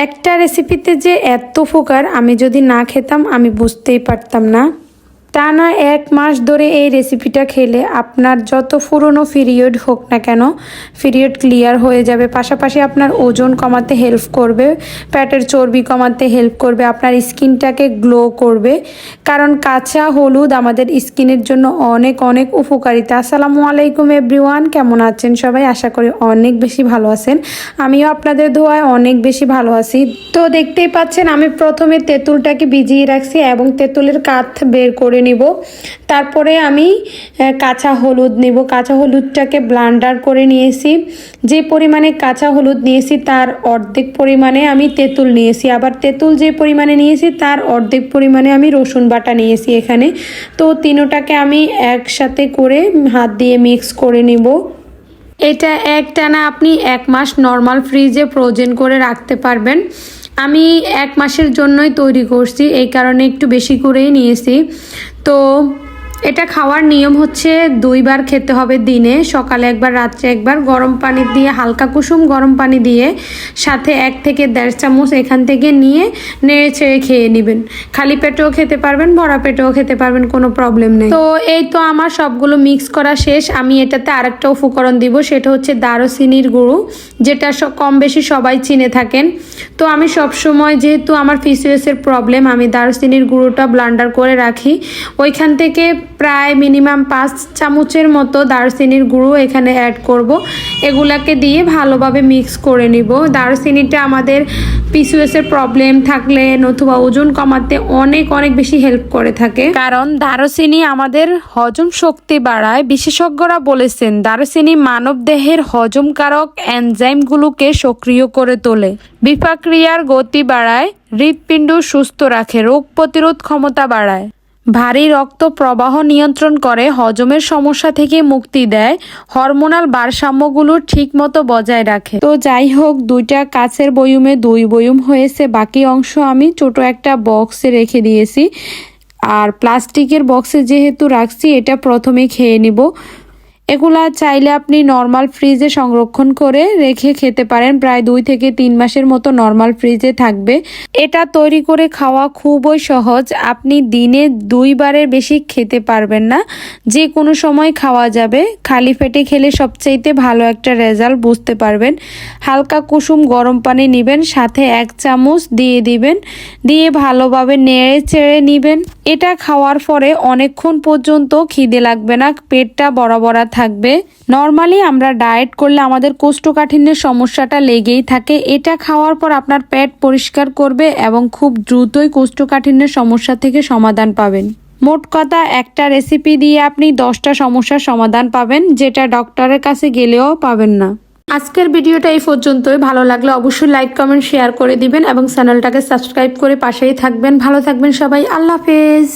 একটা রেসিপিতে যে এত ফোকার আমি যদি না খেতাম আমি বুঝতেই পারতাম না। টানা এক মাস ধরে এই রেসিপিটা খেলে আপনার যত পুরনো পিরিয়ড হোক না কেন পিরিয়ড ক্লিয়ার হয়ে যাবে। পাশাপাশি আপনার ওজন কমাতে হেল্প করবে, পেটের চর্বি কমাতে হেল্প করবে, আপনার স্কিনটাকে গ্লো করবে। কারণ কাঁচা হলুদ আমাদের স্কিনের জন্য অনেক অনেক উপকারিতা। আসসালামু আলাইকুম এভরিওয়ান কেমন আছেন সবাই? আশা করি অনেক বেশি ভালো আছেন। আমিও আপনাদের দোয়ায় অনেক বেশি ভালো আছি। তো দেখতেই পাচ্ছেন, আমি প্রথমে তেঁতুলটাকে ভিজিয়ে রাখছি এবং তেঁতুলের কাঠ বের করে নিব। তারপরে আমি কাঁচা হলুদ নেব। কাঁচা হলুদটাকে ব্লান্ডার করে নিয়েছি। যে পরিমাণে কাঁচা হলুদ নিয়েছি, তার অর্ধেক পরিমাণে আমি তেঁতুল নিয়েছি। আবার তেঁতুল যে পরিমাণে নিয়েছি, তার অর্ধেক পরিমাণে আমি রসুন বাটা নিয়েছি এখানে। তো তিনোটাকে আমি একসাথে করে হাত দিয়ে মিক্স করে নিব। এটা একটানা আপনি এক মাস নর্মাল ফ্রিজে ফ্রোজেন করে রাখতে পারবেন। আমি এক মাসের জন্যই তৈরি করছি, এই কারণে একটু বেশি করেই নিয়েছি। তো এটা খাওয়ার নিয়ম হচ্ছে দুইবার খেতে হবে দিনে, সকালে একবার, রাত্রে একবার। গরম পানি দিয়ে, হালকা কুসুম গরম পানি দিয়ে সাথে এক থেকে দেড় চামচ এখান থেকে নিয়ে নেড়ে ছেড়ে খেয়ে নেবেন। খালি পেটেও খেতে পারবেন ভরা পেটেও খেতে পারবেন, কোনো প্রবলেম নেই। তো এই তো আমার সবগুলো মিক্স করা শেষ। আমি এটাতে আরেকটা উপকরণ দিব, সেটা হচ্ছে দারুচিনির গুঁড়ো, যেটা কম বেশি সবাই চিনে থাকেন। তো আমি সব সময় যেহেতু আমার ফিসিওসের প্রবলেম আমি দারুচিনির গুঁড়োটা ব্লান্ডার করে রাখি। ওইখান থেকে প্রায় মিনিমাম পাঁচ চামচের মতো দারচিনির গুঁড়ো এখানে অ্যাড করব। এগুলাকে দিয়ে ভালোভাবে মিক্স করে নিব। দারচিনিটা আমাদের পিসিওসের প্রবলেম থাকলে নতুবা ওজন কমাতে অনেক অনেক বেশি হেল্প করে থাকে। কারণ দারচিনি আমাদের হজম শক্তি বাড়ায়। বিশেষজ্ঞরা বলেছেন, দারচিনি মানব দেহের হজমকারক এনজাইমগুলোকে সক্রিয় করে তোলে। বিপাক্রিয়ার গতি বাড়ায়, হৃৎপিণ্ড সুস্থ রাখে, রোগ প্রতিরোধ ক্ষমতা বাড়ায়। ভারী রক্ত প্রবাহ নিয়ন্ত্রণ করে, হজমের সমস্যা থেকে মুক্তি দেয়, হরমোনাল ভারসাম্যগুলো ঠিকমতো বজায় রাখে। তো যাই হোক, দুইটা কাছের বয়ুমে দুই বয়ুম হয়েছে, বাকি অংশ আমি ছোট একটা বক্সে রেখে দিয়েছি। আর প্লাস্টিকের বক্সে যেহেতু রাখছি, এটা প্রথমে খেয়ে নিব। এগুলা চাইলে আপনি নর্মাল ফ্রিজে সংরক্ষণ করে রেখে খেতে পারেন। প্রায় দুই থেকে তিন মাসের মতো নর্মাল ফ্রিজে থাকবে। এটা তৈরি করে খাওয়া খুবই সহজ। আপনি দিনে দুইবারের বেশি খেতে পারবেন না। যে কোনো সময় খাওয়া যাবে। খালি পেটে খেলে সবচাইতে ভালো একটা রেজাল্ট বুঝতে পারবেন। হালকা কুসুম গরম পানি নেবেন, সাথে এক চামচ দিয়ে দিবেন। দিয়ে ভালোভাবে নেড়ে চেড়ে নিবেন। এটা খাওয়ার পরে অনেকক্ষণ পর্যন্ত খিদে লাগবে না। পেটটা বরাবরা থাকবে। নর্মালি আমরা ডায়েট করলে আমাদের কোষ্ঠকাঠিন্যের সমস্যাটা লেগেই থাকে। এটা খাওয়ার পর আপনার পেট পরিষ্কার করবে এবং খুব দ্রুতই কোষ্ঠকাঠিন্যের সমস্যা থেকে সমাধান পাবেন। মোট কথা, একটা রেসিপি দিয়ে আপনি দশটা সমস্যার সমাধান পাবেন, যেটা ডক্টরের কাছে গেলেও পাবেন না। আজকের ভিডিওটা এই পর্যন্তই। ভালো লাগলে অবশ্যই লাইক কমেন্ট শেয়ার করে দিবেন এবং চ্যানেলটাকে সাবস্ক্রাইব করে পাশেই থাকবেন। ভালো থাকবেন সবাই। আল্লাহ হাফেজ।